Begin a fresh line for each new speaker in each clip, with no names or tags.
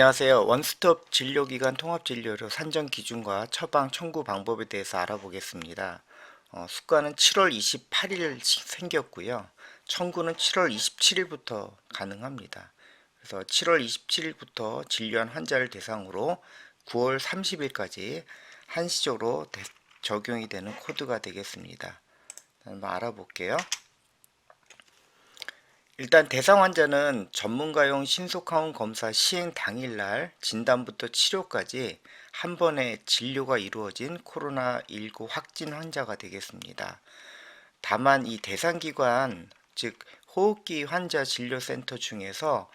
안녕하세요. 원스톱 진료기관 통합진료료 산정 기준과 처방 청구 방법에 대해서 알아보겠습니다. 어, 수가는 7월 28일 생겼고요. 청구는 7월 27일부터 가능합니다. 그래서 7월 27일부터 진료한 환자를 대상으로 9월 30일까지 한시적으로 대- 적용이 되는 코드가 되겠습니다. 한번 알아볼게요. 일단 대상 환자는 전문가용 신속항원 검사 시행 당일날 진단부터 치료까지 한 번에 진료가 이루어진 코로나19 확진 환자가 되겠습니다. 다만 이 대상 기관 즉 호흡기 환자 진료센터 중에서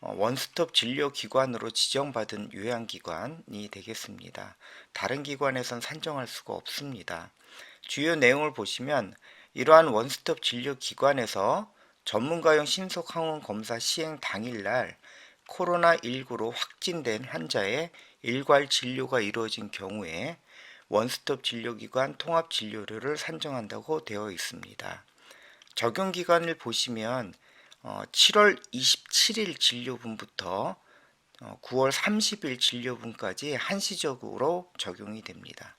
어, 원스톱 진료 기관으로 지정받은 요양기관이 되겠습니다. 다른 기관에선 산정할 수가 없습니다. 주요 내용을 보시면 이러한 원스톱 진료 기관에서 전문가용 신속 항원 검사 시행 당일날 코로나19로 확진된 환자의 일괄 진료가 이루어진 경우에 원스톱 진료기관 통합 진료료를 산정한다고 되어 있습니다. 적용 기간을 보시면 어, 7월 27일 진료분부터 어, 9월 30일 진료분까지 한시적으로 적용이 됩니다.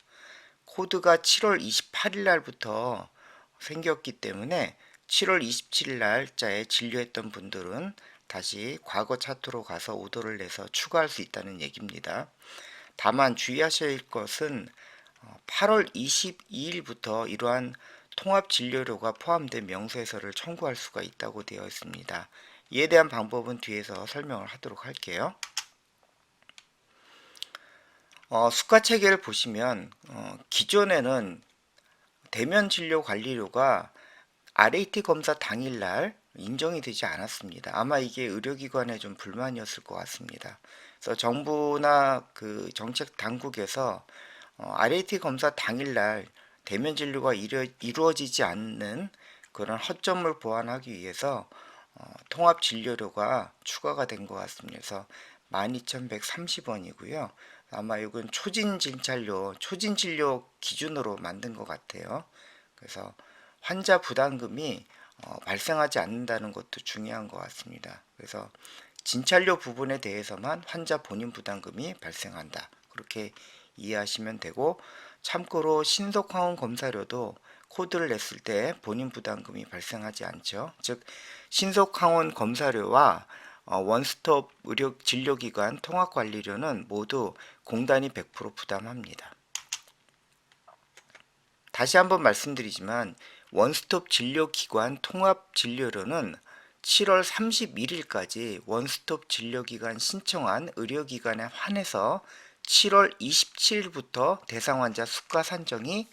코드가 7월 28일 날부터 생겼기 때문에 7월 27일 날짜에 진료했던 분들은 다시 과거 차트로 가서 오더를 내서 추가할 수 있다는 얘기입니다. 다만 주의하셔야 할 것은 8월 22일부터 이러한 통합 진료료가 포함된 명세서를 청구할 수가 있다고 되어 있습니다. 이에 대한 방법은 뒤에서 설명을 하도록 할게요. 어, 수가 체계를 보시면 어, 기존에는 대면 진료 관리료가 RAT 검사 당일날 인정이 되지 않았습니다. 아마 이게 의료기관에 좀 불만이었을 것 같습니다. 그래서 정부나 그 정책 당국에서 어, RAT 검사 당일날 대면 진료가 이루, 이루 어지지 않는 그런 허점을 보완하기 위해서 어, 통합 진료료가 추가가 된 것 같습니다. 그래서 12,130원이고요. 아마 이건 초진 진찰료, 초진 진료 기준으로 만든 것 같아요. 그래서 환자 부담금이 어, 발생하지 않는다는 것도 중요한 것 같습니다. 그래서 진찰료 부분에 대해서만 환자 본인 부담금이 발생한다. 그렇게 이해하시면 되고 참고로 신속항원 검사료도 코드를 냈을 때 본인 부담금이 발생하지 않죠. 즉 신속항원 검사료와 어, 원스톱 의료 진료기관 통합관리료는 모두 공단이 100% 부담합니다. 다시 한번 말씀드리지만 원스톱 진료기관 통합 진료료는 7월 31일까지 원스톱 진료기관 신청한 의료기관에 한해서 7월 27일부터 대상 환자 수가 산정이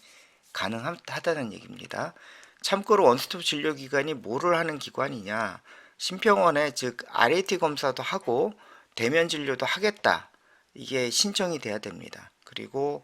가능하다는 얘기입니다. 참고로 원스톱 진료기관이 뭐를 하는 기관이냐? 심평원에 즉 RAT 검사도 하고 대면 진료도 하겠다. 이게 신청이 돼야 됩니다. 그리고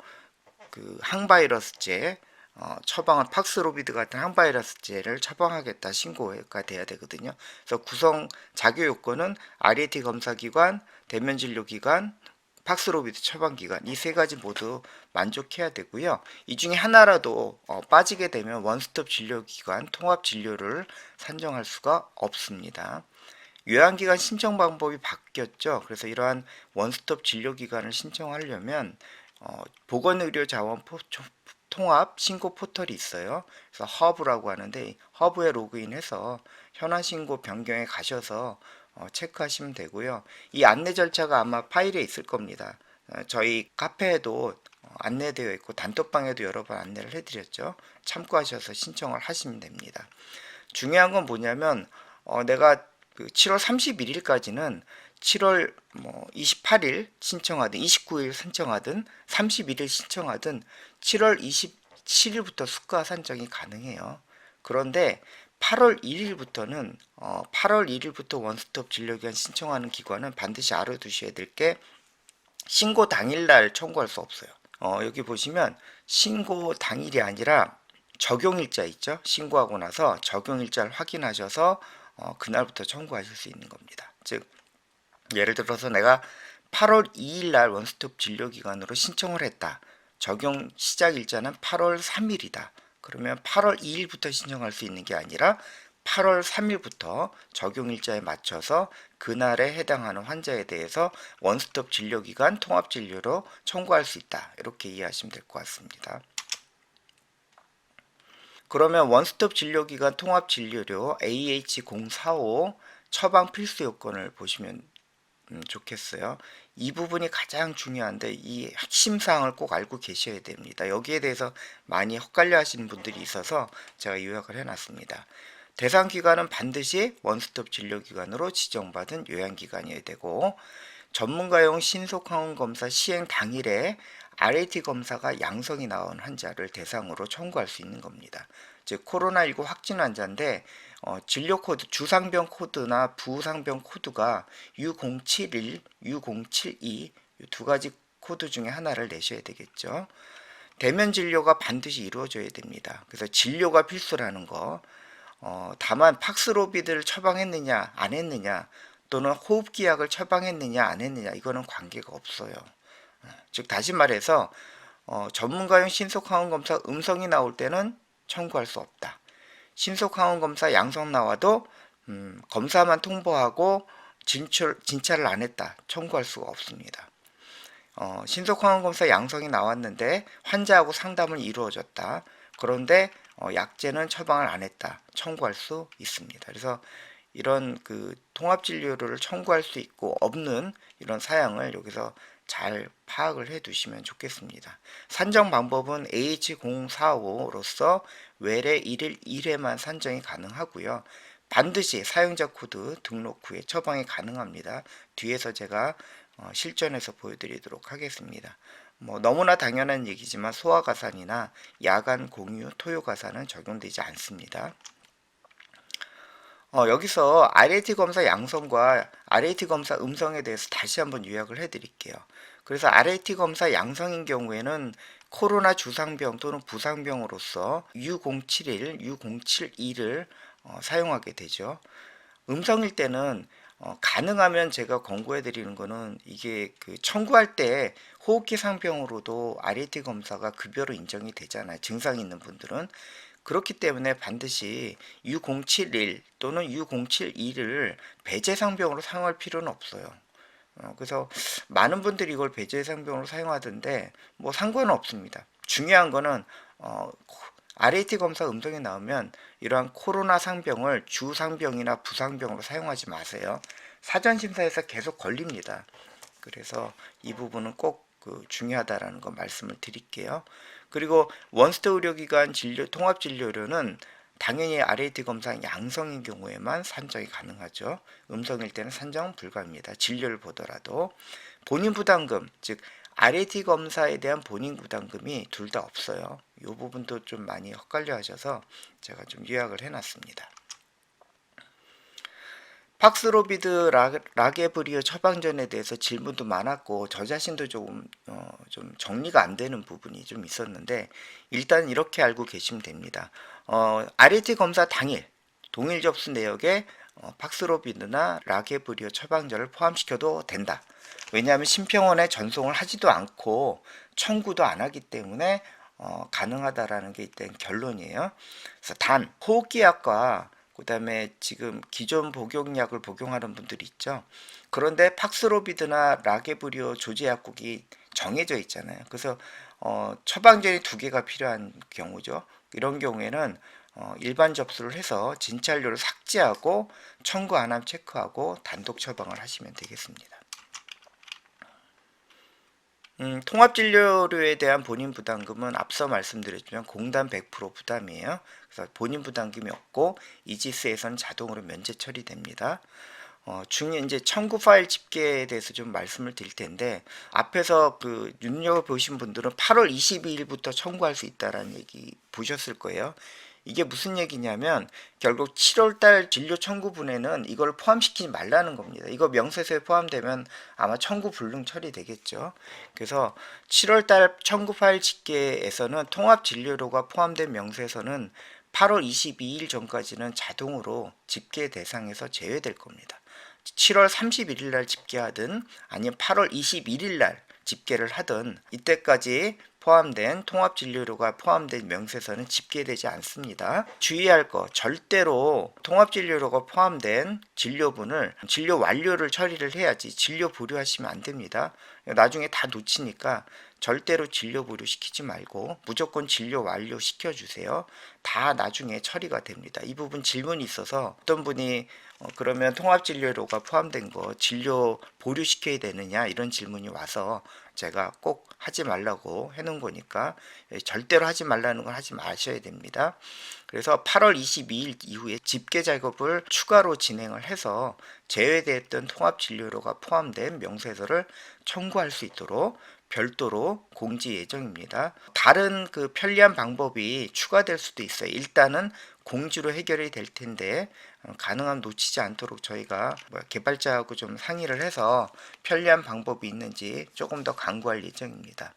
그 항바이러스제 어, 처방은 팍스로비드 같은 항바이러스제를 처방하겠다 신고가 돼야 되거든요. 그래서 구성 자교 요건은 RAT 검사 기관, 대면 진료 기관, 팍스로비드 처방 기관 이세 가지 모두 만족해야 되고요. 이 중에 하나라도 어, 빠지게 되면 원스톱 진료 기관 통합 진료를 산정할 수가 없습니다. 요양기관 신청 방법이 바뀌었죠. 그래서 이러한 원스톱 진료 기관을 신청하려면 어, 보건의료자원 포, 통합 신고 포털이 있어요. 그래서 허브라고 하는데 허브에 로그인해서 현황 신고 변경에 가셔서 어, 체크하시면 되고요. 이 안내 절차가 아마 파일에 있을 겁니다. 어, 저희 카페에도 어, 안내되어 있고 단톡방에도 여러 번 안내를 해드렸죠. 참고하셔서 신청을 하시면 됩니다. 중요한 건 뭐냐면 어, 내가 그 7월 31일까지는 7월 뭐 28일 신청하든 29일 신청하든 31일 신청하든 7월 27일부터 수가 산정이 가능해요. 그런데 8월 1일부터는 어, 8월 1일부터 원스톱 진료기관 신청하는 기관은 반드시 알아두셔야 될 게 신고 당일날 청구할 수 없어요. 어, 여기 보시면 신고 당일이 아니라 적용일자 있죠. 신고하고 나서 적용일자를 확인하셔서 어, 그날부터 청구하실 수 있는 겁니다. 즉 예를 들어서 내가 8월 2일 날 원스톱 진료기관으로 신청을 했다. 적용 시작 일자는 8월 3일이다. 그러면 8월 2일부터 신청할 수 있는 게 아니라 8월 3일부터 적용 일자에 맞춰서 그날에 해당하는 환자에 대해서 원스톱 진료기관 통합진료로 청구할 수 있다. 이렇게 이해하시면 될 것 같습니다. 그러면 원스톱 진료기관 통합진료료 AH045 처방 필수 요건을 보시면 음, 좋겠어요. 이 부분이 가장 중요한데 이 핵심 사항을 꼭 알고 계셔야 됩니다. 여기에 대해서 많이 헛갈려 하시는 분들이 있어서 제가 요약을 해놨습니다. 대상 기관은 반드시 원스톱 진료 기관으로 지정받은 요양 기관이어야 되고 전문가용 신속 항원 검사 시행 당일에 RAT 검사가 양성이 나온 환자를 대상으로 청구할 수 있는 겁니다. 즉 코로나19 확진 환자인데 어, 진료 코드 주상병 코드나 부상병 코드가 U071, U072 이두 가지 코드 중에 하나를 내셔야 되겠죠. 대면 진료가 반드시 이루어져야 됩니다. 그래서 진료가 필수라는 거. 어, 다만 팍스로비드를 처방했느냐 안 했느냐 또는 호흡기 약을 처방했느냐 안 했느냐 이거는 관계가 없어요. 어, 즉 다시 말해서 어, 전문가용 신속항원 검사 음성이 나올 때는 청구할 수 없다. 신속항원 검사 양성 나와도 음, 검사만 통보하고 진출, 진찰을 안 했다. 청구할 수가 없습니다. 어, 신속항원 검사 양성이 나왔는데 환자하고 상담을 이루어졌다. 그런데 어, 약제는 처방을 안 했다. 청구할 수 있습니다. 그래서 이런 그 통합 진료를 청구할 수 있고 없는 이런 사양을 여기서 잘 파악을 해 두시면 좋겠습니다. 산정 방법은 H045로서 외래 1일 1회만 산정이 가능하고요. 반드시 사용자 코드 등록 후에 처방이 가능합니다. 뒤에서 제가 어, 실전에서 보여드리도록 하겠습니다. 뭐 너무나 당연한 얘기지만 소아가산이나 야간 공유 토요가산은 적용되지 않습니다. 어, 여기서 RAT 검사 양성과 RAT 검사 음성에 대해서 다시 한번 요약을 해드릴게요. 그래서 RAT 검사 양성인 경우에는 코로나 주상병 또는 부상병으로서 U071, U072를 어, 사용하게 되죠. 음성일 때는 어, 가능하면 제가 권고해 드리는 거는 이게 그 청구할 때 호흡기 상병으로도 RAT 검사가 급여로 인정이 되잖아요. 증상이 있는 분들은 그렇기 때문에 반드시 U071 또는 U072를 배제 상병으로 사용할 필요는 없어요. 어, 그래서 많은 분들이 이걸 배제 상병으로 사용하던데 뭐 상관은 없습니다. 중요한 거는 어, RAT 검사 음성이 나오면 이러한 코로나 상병을 주 상병이나 부상병으로 사용하지 마세요. 사전 심사에서 계속 걸립니다. 그래서 이 부분은 꼭 그 중요하다라는 거 말씀을 드릴게요. 그리고 원스톱 의료기관 진료 통합 진료료는 당연히 RAT 검사 양성인 경우에만 산정이 가능하죠. 음성일 때는 산정 불가입니다. 진료를 보더라도 본인 부담금 즉 RAT 검사에 대한 본인 부담금이 둘 다 없어요. 이 부분도 좀 많이 헛갈려 하셔서 제가 좀 요약을 해놨습니다. 팍스로비드 라, 게브리오 처방전에 대해서 질문도 많았고 저 자신도 조금 어, 좀 정리가 안 되는 부분이 좀 있었는데 일단 이렇게 알고 계시면 됩니다. 어, RAT 검사 당일 동일 접수 내역에 어, 팍스로비드나 라게브리오 처방전을 포함시켜도 된다. 왜냐하면 심평원에 전송을 하지도 않고 청구도 안 하기 때문에 어, 가능하다라는 게 일단 결론이에요. 그래서 단 호흡기약과 그다음에 지금 기존 복용약을 복용하는 분들이 있죠. 그런데 팍스로비드나 라게브리오 조제 약국이 정해져 있잖아요. 그래서 어, 처방전이 두 개가 필요한 경우죠. 이런 경우에는 어, 일반 접수를 해서 진찰료를 삭제하고 청구 안함 체크하고 단독 처방을 하시면 되겠습니다. 음, 통합진료료에 대한 본인 부담금은 앞서 말씀드렸지만 공단 100% 부담이에요. 그래서 본인 부담금이 없고 이지스에서는 자동으로 면제 처리됩니다. 어, 중에 이제 청구 파일 집계에 대해서 좀 말씀을 드릴 텐데 앞에서 그 눈여겨 보신 분들은 8월 22일부터 청구할 수 있다라는 얘기 보셨을 거예요. 이게 무슨 얘기냐면 결국 7월달 진료 청구분에는 이걸 포함시키지 말라는 겁니다. 이거 명세서에 포함되면 아마 청구 불능 처리되겠죠. 그래서 7월달 청구 파일 집계에서는 통합 진료료가 포함된 명세서는 8월 22일 전까지는 자동으로 집계 대상에서 제외될 겁니다. 7월 31일 날 집계하든 아니면 8월 21일 날 집계를 하든 이때까지 포함된 통합 진료료가 포함된 명세서는 집계되지 않습니다. 주의할 거 절대로 통합 진료료가 포함된 진료분을 진료 완료를 처리를 해야지 진료 보류하시면 안 됩니다. 나중에 다 놓치니까 절대로 진료 보류 시키지 말고 무조건 진료 완료 시켜주세요. 다 나중에 처리가 됩니다. 이 부분 질문이 있어서 어떤 분이 어, 그러면 통합진료료가 포함된 거 진료 보류시켜야 되느냐 이런 질문이 와서 제가 꼭 하지 말라고 해놓은 거니까 예, 절대로 하지 말라는 건 하지 마셔야 됩니다. 그래서 8월 22일 이후에 집계 작업을 추가로 진행을 해서 제외됐던 통합진료료가 포함된 명세서를 청구할 수 있도록 별도로 공지 예정입니다. 다른 그 편리한 방법이 추가될 수도 있어요. 일단은 공지로 해결이 될 텐데 어, 가능하면 놓치지 않도록 저희가 뭐 개발자하고 좀 상의를 해서 편리한 방법이 있는지 조금 더 강구할 예정입니다.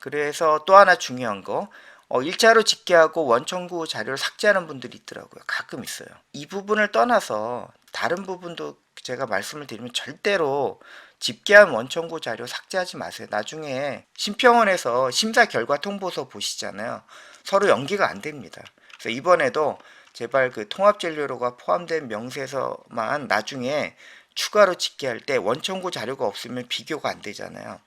그래서 또 하나 중요한 거 어, 일자로 집계하고 원청구 자료를 삭제하는 분들이 있더라고요. 가끔 있어요. 이 부분을 떠나서 다른 부분도 제가 말씀을 드리면 절대로 집계한 원청구 자료 삭제하지 마세요. 나중에 심평원에서 심사 결과 통보서 보시잖아요. 서로 연기가 안 됩니다. 그래서 이번에도 제발 그 통합진료료가 포함된 명세서만 나중에 추가로 집계할 때 원청구 자료가 없으면 비교가 안 되잖아요.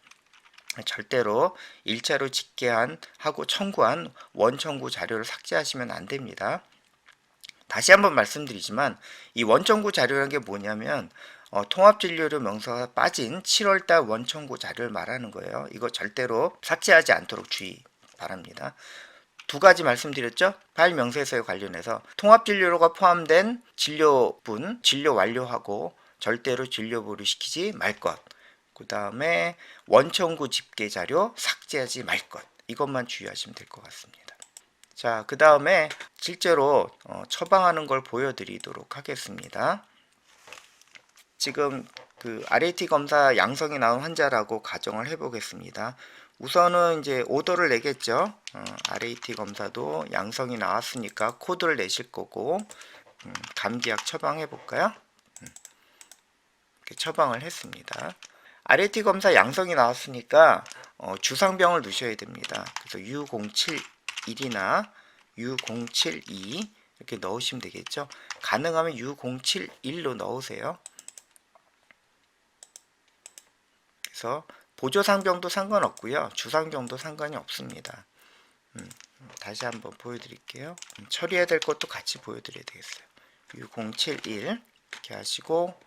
절대로 일차로 집계한 하고 청구한 원청구 자료를 삭제하시면 안 됩니다. 다시 한번 말씀드리지만 이 원청구 자료라는 게 뭐냐면 어, 통합진료료 명사가 빠진 7월달 원청구 자료를 말하는 거예요. 이거 절대로 삭제하지 않도록 주의 바랍니다. 두 가지 말씀드렸죠? 파일 명세서에 관련해서 통합 진료료가 포함된 진료분 진료 완료하고 절대로 진료 보류 시키지 말 것. 그 다음에 원청구 집계 자료 삭제하지 말 것. 이것만 주의하시면 될 것 같습니다. 자, 그 다음에 실제로 어, 처방하는 걸 보여드리도록 하겠습니다. 지금 그 RAT 검사 양성이 나온 환자라고 가정을 해보겠습니다. 우선은 이제 오더를 내겠죠. 어, RAT 검사도 양성이 나왔으니까 코드를 내실 거고 음, 감기약 처방해 볼까요? 음, 이렇게 처방을 했습니다. RAT 검사 양성이 나왔으니까 어, 주상병을 넣으셔야 됩니다. 그래서 U071이나 U072 이렇게 넣으시면 되겠죠. 가능하면 U071로 넣으세요. 그래서 보조상병도 상관없고요. 주상병도 상관이 없습니다. 음, 다시 한번 보여드릴게요. 음, 처리해야 될 것도 같이 보여드려야 되겠어요. U071 이렇게 하시고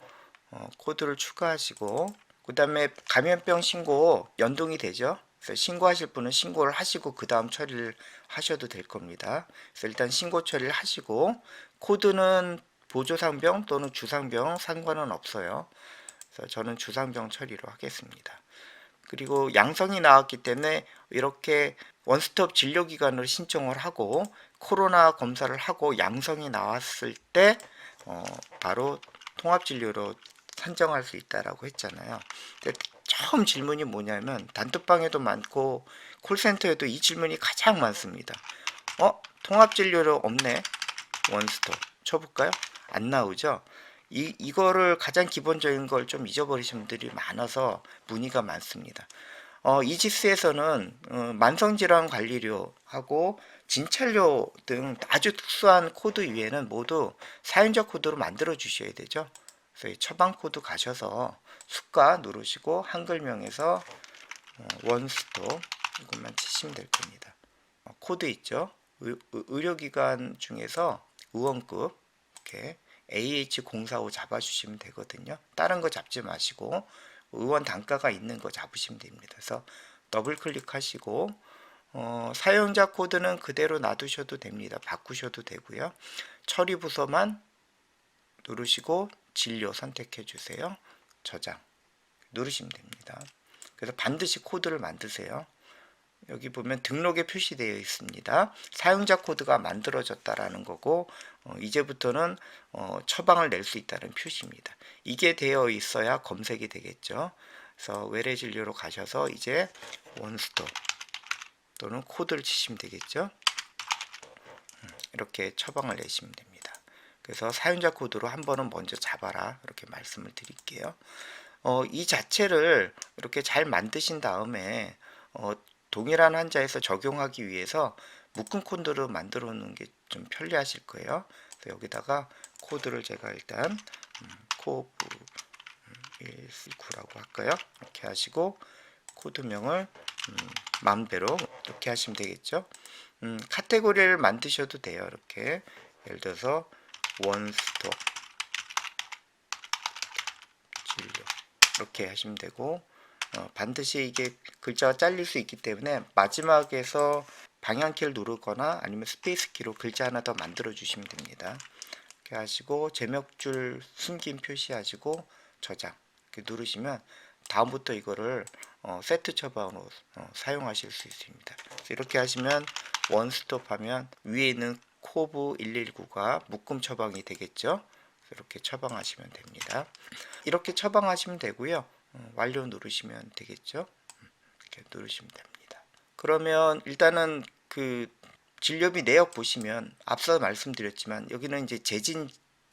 어, 코드를 추가하시고 그 다음에 감염병 신고 연동이 되죠. 그래서 신고하실 분은 신고를 하시고 그 다음 처리를 하셔도 될 겁니다. 그래서 일단 신고 처리를 하시고 코드는 보조상병 또는 주상병 상관은 없어요. 그래서 저는 주상병 처리로 하겠습니다. 그리고 양성이 나왔기 때문에 이렇게 원스톱 진료기관으로 신청을 하고 코로나 검사를 하고 양성이 나왔을 때 어, 바로 통합진료로 산정할 수 있다라고 했잖아요. 근데 처음 질문이 뭐냐면 단톡방에도 많고 콜센터에도 이 질문이 가장 많습니다. 어? 통합진료로 없네. 원스톱. 쳐볼까요? 안 나오죠? 이, 이거를 가장 기본적인 걸 좀 잊어버리신 분들이 많아서 문의가 많습니다. 어, 이지스에서는 어, 만성질환 관리료하고 진찰료 등 아주 특수한 코드 위에는 모두 사용자 코드로 만들어 주셔야 되죠. 그래서 처방 코드 가셔서 숫가 누르시고 한글명에서 어, 원스톱 이것만 치시면 될 겁니다. 어, 코드 있죠. 의, 의료기관 중에서 의원급 이렇게 AH045 잡아주시면 되거든요. 다른 거 잡지 마시고 의원 단가가 있는 거 잡으시면 됩니다. 그래서 더블 클릭하시고 어, 사용자 코드는 그대로 놔두셔도 됩니다. 바꾸셔도 되고요. 처리 부서만 누르시고 진료 선택해 주세요. 저장 누르시면 됩니다. 그래서 반드시 코드를 만드세요. 여기 보면 등록에 표시되어 있습니다. 사용자 코드가 만들어졌다라는 거고 어, 이제부터는 어, 처방을 낼 수 있다는 표시입니다. 이게 되어 있어야 검색이 되겠죠. 그래서 외래 진료로 가셔서 이제 원스톱 또는 코드를 치시면 되겠죠. 음, 이렇게 처방을 내시면 됩니다. 그래서 사용자 코드로 한 번은 먼저 잡아라 이렇게 말씀을 드릴게요. 어, 이 자체를 이렇게 잘 만드신 다음에 어, 동일한 환자에서 적용하기 위해서 묶음 코드를 만들어 놓는 게 좀 편리하실 거예요. 그래서 여기다가 코드를 제가 일단 음, 코브 119라고 할까요? 이렇게 하시고 코드명을 음, 마음대로 이렇게 하시면 되겠죠. 음, 카테고리를 만드셔도 돼요. 이렇게 예를 들어서 원스톱 진료 이렇게 하시면 되고 어, 반드시 이게 글자가 잘릴 수 있기 때문에 마지막에서 방향키를 누르거나 아니면 스페이스 키로 글자 하나 더 만들어 주시면 됩니다. 이렇게 하시고 제목줄 숨김 표시하시고 저장 누르시면 다음부터 이거를 어, 세트 처방으로 어, 사용하실 수 있습니다. 이렇게 하시면 원스톱 하면 위에 있는 코브 119가 묶음 처방이 되겠죠. 이렇게 처방하시면 됩니다. 이렇게 처방하시면 되고요. 어, 완료 누르시면 되겠죠. 음, 이렇게 누르시면 됩니다. 그러면 일단은 그 진료비 내역 보시면 앞서 말씀드렸지만 여기는 이제 재진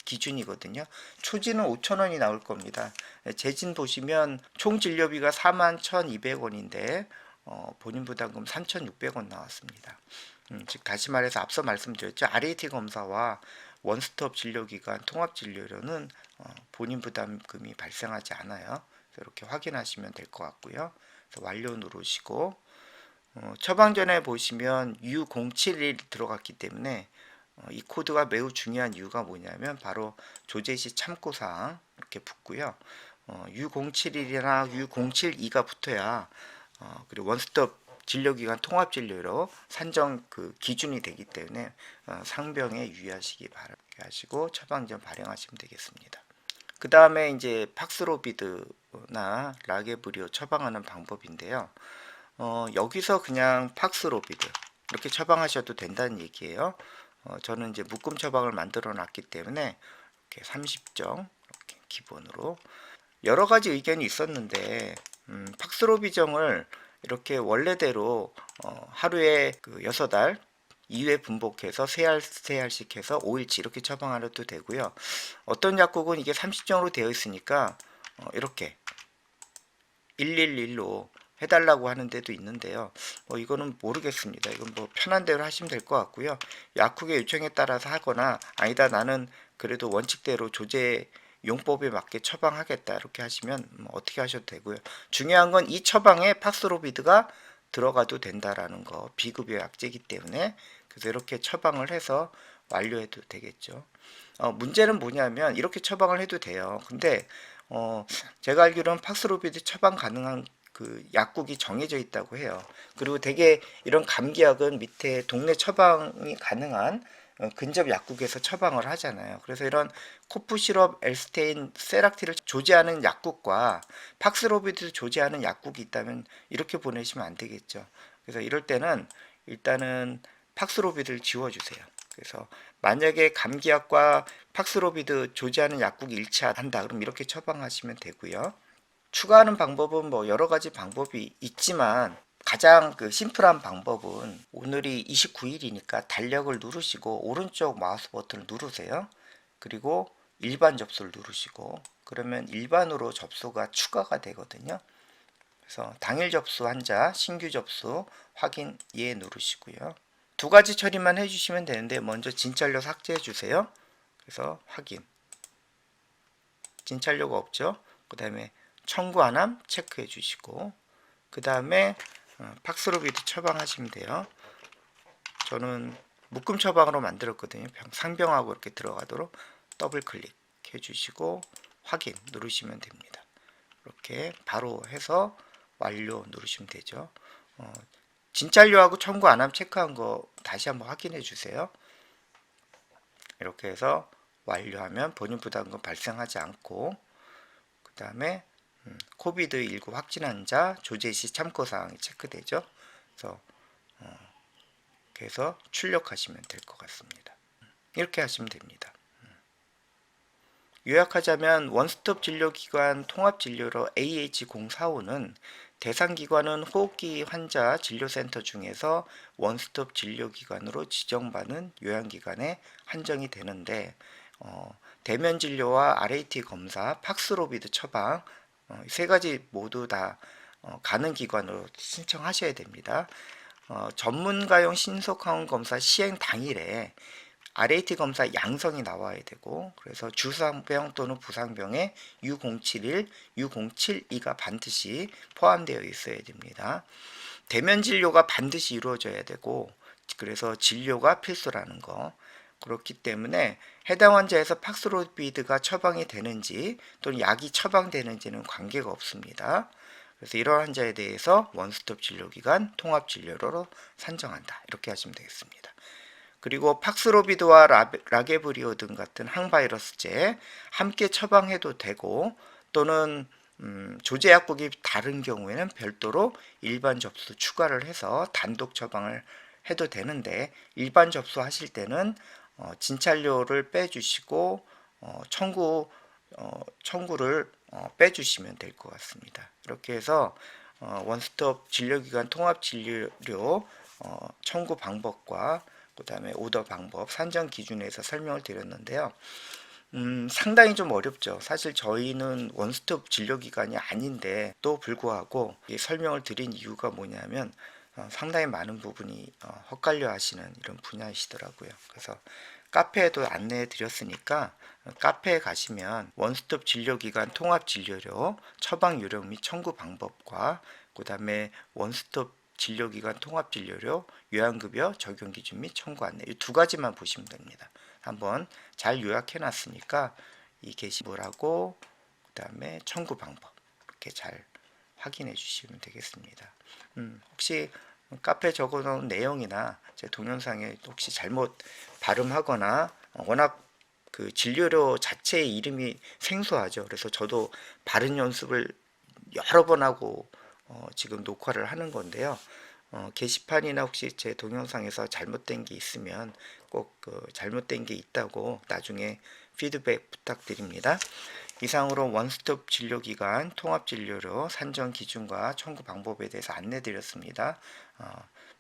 기준이거든요. 초지는 5천 원이 나올 겁니다. 재진 보시면 총 진료비가 4만 1,200원인데 어, 본인 부담금 3,600원 나왔습니다. 음, 즉 다시 말해서 앞서 말씀드렸죠. RAT 검사와 원스톱 진료기관 통합 진료료는 어, 본인 부담금이 발생하지 않아요. 이렇게 확인하시면 될 것 같고요. 완료 누르시고 어, 처방 전에 보시면 U071 들어갔기 때문에 어, 이 코드가 매우 중요한 이유가 뭐냐면 바로 조제 시 참고 사항 이렇게 붙고요. 어, U071이나 U072가 붙어야 어, 그리고 원스톱 진료기관 통합 진료로 산정 그 기준이 되기 때문에 어, 상병에 유의하시기 바랍니다. 하시고 처방전 발행하시면 되겠습니다. 그 다음에 이제 팍스로비드 나 라게브리오 처방하는 방법인데요. 어, 여기서 그냥 팍스로비드 이렇게 처방하셔도 된다는 얘기예요. 어, 저는 이제 묶음 처방을 만들어 놨기 때문에 이렇게 30정 이렇게 기본으로 여러 가지 의견이 있었는데 음, 팍스로비정을 이렇게 원래대로 어, 하루에 그 6알 2회 분복해서 3알 3알씩 해서 5일치 이렇게 처방하셔도 되고요. 어떤 약국은 이게 30정으로 되어 있으니까 어, 이렇게 111로 해달라고 하는 데도 있는데요. 뭐 이거는 모르겠습니다. 이건 뭐 편한 대로 하시면 될 것 같고요. 약국의 요청에 따라서 하거나 아니다 나는 그래도 원칙대로 조제 용법에 맞게 처방하겠다 이렇게 하시면 뭐 어떻게 하셔도 되고요. 중요한 건 이 처방에 팍스로비드가 들어가도 된다라는 거 비급여 약제이기 때문에 그래서 이렇게 처방을 해서 완료해도 되겠죠. 어, 문제는 뭐냐면 이렇게 처방을 해도 돼요. 근데 어, 제가 알기로는 팍스로비드 처방 가능한 그 약국이 정해져 있다고 해요. 그리고 대개 이런 감기약은 밑에 동네 처방이 가능한 어, 근접 약국에서 처방을 하잖아요. 그래서 이런 코프 시럽, 엘스테인, 세락티를 조제하는 약국과 팍스로비드 조제하는 약국이 있다면 이렇게 보내시면 안 되겠죠. 그래서 이럴 때는 일단은 팍스로비드를 지워주세요. 그래서 만약에 감기약과 팍스로비드 조제하는 약국이 일치한다 그럼 이렇게 처방하시면 되고요. 추가하는 방법은 뭐 여러 가지 방법이 있지만 가장 그 심플한 방법은 오늘이 29일이니까 달력을 누르시고 오른쪽 마우스 버튼을 누르세요. 그리고 일반 접수를 누르시고 그러면 일반으로 접수가 추가가 되거든요. 그래서 당일 접수 환자 신규 접수 확인 예 누르시고요. 두 가지 처리만 해주시면 되는데 먼저 진찰료 삭제해 주세요. 그래서 확인. 진찰료가 없죠. 그 다음에 청구 안 함 체크해 주시고 그 다음에 어, 팍스로비드 처방하시면 돼요. 저는 묶음 처방으로 만들었거든요. 상병하고 이렇게 들어가도록 더블 클릭해 주시고 확인 누르시면 됩니다. 이렇게 바로 해서 완료 누르시면 되죠. 어, 진찰료하고 청구 안 함 체크한 거 다시 한번 확인해 주세요. 이렇게 해서 완료하면 본인 부담금 발생하지 않고 그 다음에 음, 코비드 19 확진 환자 조제 시 참고 사항이 체크되죠. 그래서 어, 그래서 출력하시면 될 것 같습니다. 이렇게 하시면 됩니다. 음. 요약하자면 원스톱 진료기관 통합진료로 AH045는 대상 기관은 호흡기 환자 진료센터 중에서 원스톱 진료기관으로 지정받는 요양기관에 한정이 되는데 어, 대면 진료와 RAT 검사, 팍스로비드 처방 어, 세 가지 모두 다 어, 가는 기관으로 신청하셔야 됩니다. 어, 전문가용 신속항원 검사 시행 당일에 RAT 검사 양성이 나와야 되고 그래서 주상병 또는 부상병에 U071, U072가 반드시 포함되어 있어야 됩니다. 대면 진료가 반드시 이루어져야 되고 그래서 진료가 필수라는 거 그렇기 때문에 해당 환자에서 팍스로비드가 처방이 되는지 또는 약이 처방되는지는 관계가 없습니다. 그래서 이러한 환자에 대해서 원스톱 진료기관 통합 진료로 산정한다. 이렇게 하시면 되겠습니다. 그리고 팍스로비드와 라베- 라게브리오든 같은 항바이러스제 함께 처방해도 되고 또는 음, 조제 약국이 다른 경우에는 별도로 일반 접수 추가를 해서 단독 처방을 해도 되는데 일반 접수하실 때는 어, 진찰료를 빼주시고 어, 청구 어, 청구를 어, 빼주시면 될 것 같습니다. 이렇게 해서 어, 원스톱 진료기관 통합 진료료 어, 청구 방법과 그 다음에 오더 방법, 산정 기준에서 설명을 드렸는데요. 음, 상당히 좀 어렵죠. 사실 저희는 원스톱 진료기관이 아닌데 또 불구하고 이 설명을 드린 이유가 뭐냐면 어, 상당히 많은 부분이 어, 헛갈려 하시는 이런 분야이시더라고요. 그래서 카페에도 안내해 드렸으니까 어, 카페에 가시면 원스톱 진료기관 통합 진료료 처방 요령 및 청구 방법과 그 다음에 원스톱 진료기관 통합 진료료 요양급여 적용 기준 및 청구 안내 이 두 가지만 보시면 됩니다. 한번 잘 요약해 놨으니까 이 게시물하고 그 다음에 청구 방법 이렇게 잘 확인해 주시면 되겠습니다. 음, 혹시 카페 적어놓은 내용이나 제 동영상에 혹시 잘못 발음하거나 어, 워낙 그 진료료 자체의 이름이 생소하죠. 그래서 저도 발음 연습을 여러 번 하고 어, 지금 녹화를 하는 건데요. 어, 게시판이나 혹시 제 동영상에서 잘못된 게 있으면 꼭 그 잘못된 게 있다고 나중에 피드백 부탁드립니다. 이상으로 원스톱 진료기관 통합진료료 산정 기준과 청구 방법에 대해서 안내드렸습니다. 어,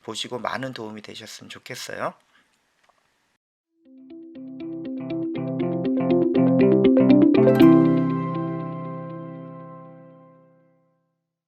보시고 많은 도움이 되셨으면 좋겠어요.